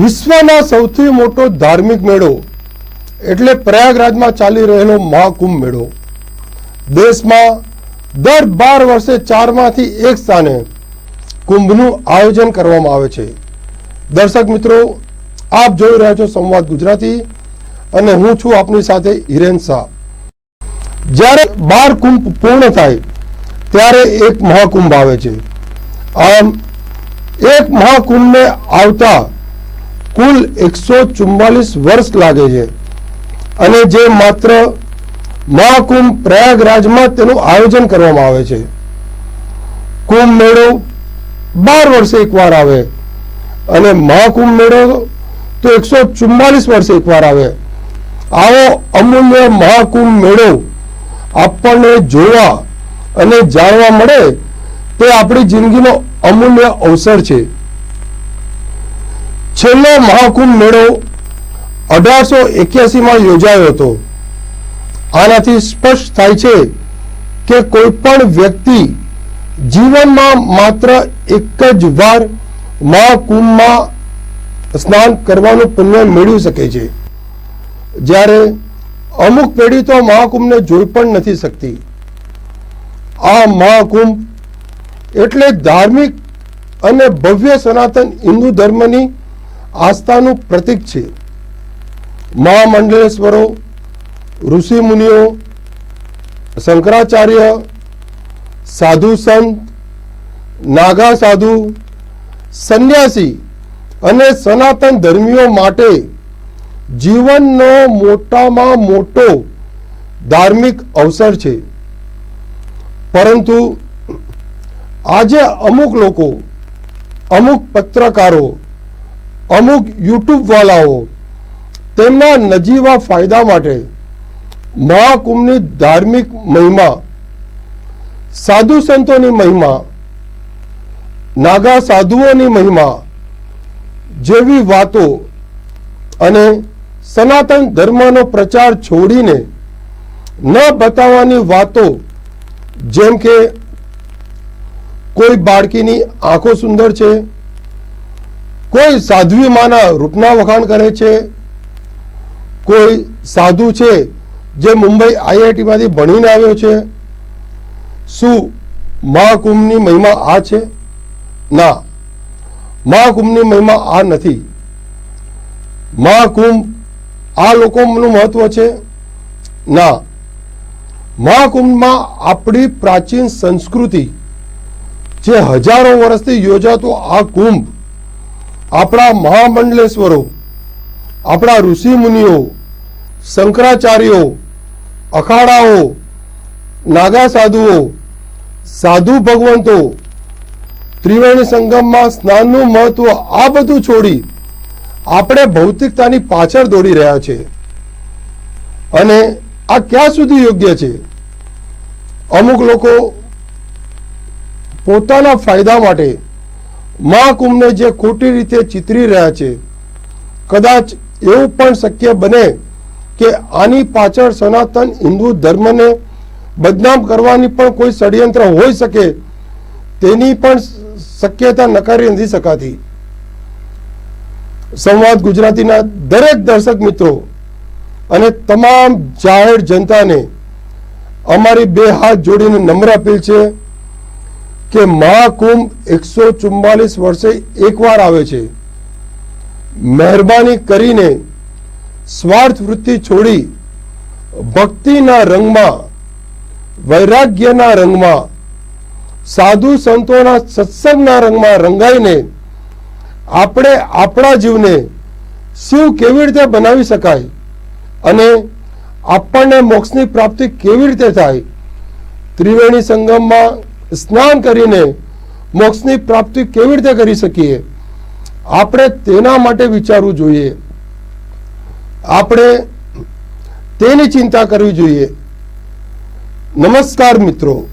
વિશ્વના સૌથી મોટો ધાર્મિક મેળો એટલે પ્રયાગરાજમાં ચાલી રહેલો મહાકુંભ મેળો. દેશમાં દર બાર વર્ષે ચારમાંથી એક સ્થાને કુંભનું આયોજન કરવામાં આવે છે. દર્શક મિત્રો, આપ જોઈ રહ્યા છો સંવાદ ગુજરાતી અને હું છું આપની સાથે હિરેન શાહ. જ્યારે બાર કુંભ પૂર્ણ થાય, ત્યારે એક મહાકુંભ આવે છે. આમ, એક મહાકુંભને આવતા કુલ એકસો ચુમ્માલીસ વર્ષ લાગે છે. અને જે માત્ર મહાકુંભ પ્રયાગરાજમાં તેનું આયોજન કરવામાં આવે છે. કુંભ મેળો બાર વર્ષે એકવાર આવે. અને મહાકુંભ મેળો તો એકસો ચુમ્માલીસ વર્ષે એકવાર આવે. આવો અમૂલ્ય મહાકુંભ મેળો આપણને જોવા અને જાણવા મળે તે આપણી જિંદગીનો અમૂલ્ય અવસર છે. છેલ્લો મહાકુંભ મેળો અઢારસો એક્યાસીમાં યોજાયો હતો. આનાથી સ્પષ્ટ થાય છે કે કોઈ પણ વ્યક્તિ જીવનમાં માત્ર એક જ વાર મહાકુંભમાં સ્નાન કરવાનું પુણ્ય મેળવી શકે છે. જ્યારે અમુક પેઢી તો મહાકુંભને જોઈ પણ નથી શકતી. આ મહાકુંભ એટલે ધાર્મિક અને ભવ્ય સનાતન હિન્દુ ધર્મની આસ્થાનું પ્રતીક છે. મહામંડલેશ્વરો ઋષિ મુનિઓ શંકરાચાર્ય, સાધુ સંત, નાગા સાધુ, સંન્યાસી અને સનાતન ધર્મીઓ માટે જીવનનો મોટામાં મોટો ધાર્મિક અવસર છે. પરંતુ આજે અમુક લોકો, અમુક પત્રકારો અમુક યુટ્યુબ વાળાઓ તેમના નજીવા ફાયદા માટે મહાકુંભની ધાર્મિક મહિમા, સાધુ સંતોની મહિમા, નાગા સાધુઓની મહિમા જેવી વાતો અને સનાતન ધર્મનો પ્રચાર છોડીને ન બતાવવાની વાતો જેમ કે કોઈ બાળકીની આંખો સુંદર છે કોઈ સાધ્વી માના રૂપના વખાણ કરે છે? કોઈ સાધુ છે જે મુંબઈ આઈઆઈટીમાંથી ભણીને આવ્યો છે? શું મહાકુંભની મહિમા આ છે? ના. મહાકુંભની મહિમા આ નથી. મહાકુંભ આ લોકોનું મહત્વ છે? ના. મહાકુંભમાં આપણી પ્રાચીન સંસ્કૃતિ જે હજારો વર્ષથી યોજાતો આ કુંભ આપણા મહામંડલેશ્વરો આપણા ઋષિ મુનિઓ, શંકરાચાર્યો, અખાડાઓ, નાગા સાધુઓ, સાધુ ભગવંતો, ત્રિવેણી સંગમમાં સ્નાનનું મહત્વ આ બધું છોડી આપણે ભૌતિકતાની પાછળ દોડી રહ્યા છે. અને આ ક્યાં સુધી યોગ્ય છે? અમુક લોકો પોતાના ફાયદા માટે મહાકુંભને જે ખોટી રીતે ચિતરી રહ્યા છે, કદાચ એવું પણ શક્ય બને કે આની પાછળ સનાતન હિન્દુ ધર્મને બદનામ કરવાની પણ કોઈ ષડયંત્ર હોઈ શકે, તેની પણ શક્યતા નકારી નથી શકાતી. સંવાદ ગુજરાતીના દરેક દર્શક મિત્રો અને તમામ જાહેર જનતાને અમારી બે હાથ જોડીને નમ્ર અપીલ છે. કે મહાકુંભ એકસો ચુમ્માલીસ વર્ષે એકવાર આવે છે. મહેરબાની કરીને સ્વાર્થ વૃત્તિ છોડી ભક્તિના રંગમાં, વૈરાગ્યના રંગમાં, સાધુ સંતોના સત્સંગના રંગમાં રંગાઈને આપણે આપણા જીવને શિવ કેવી રીતે બનાવી શકાય અને આપણને મોક્ષની પ્રાપ્તિ કેવી રીતે થાય? ત્રિવેણી સંગમમાં સ્નાન કરીને મોક્ષની પ્રાપ્તિ કેવી રીતે કરી શકીએ? આપણે તેના માટે વિચારવું જોઈએ. આપણે તેની ચિંતા કરવી જોઈએ. નમસ્કાર મિત્રો.